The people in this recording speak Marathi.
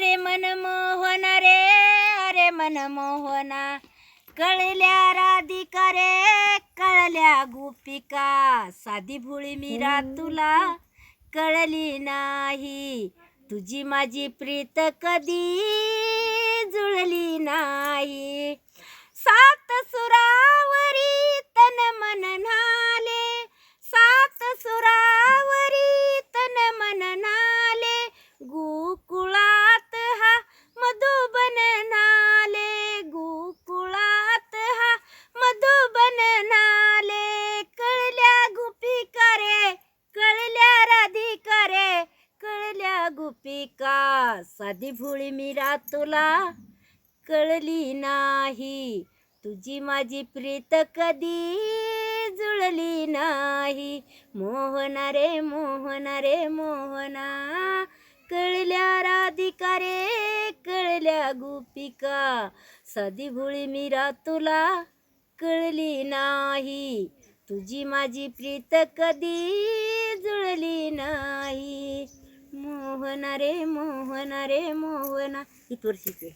अरे मन मोहना रे अरे मन मोहना. कळल्या राधिका रे कळल्या गोपिका. साधी भुळी मीरा तुला कळली नाही. तुझी माझी प्रीत कधी गोपिका साधी भोळी मीरा तुला कळली नाही. तुझी माझी प्रीत कधी जुळली नाही. मोहना रे मोहना रे मोहना. कळल्या राधिका रे कळल्या गोपिका साधी भोळी मीरा तुला कळली नाही. तुझी माझी प्रीत कधी मोहना रे मोहना रे मोहना इथवर शिकवे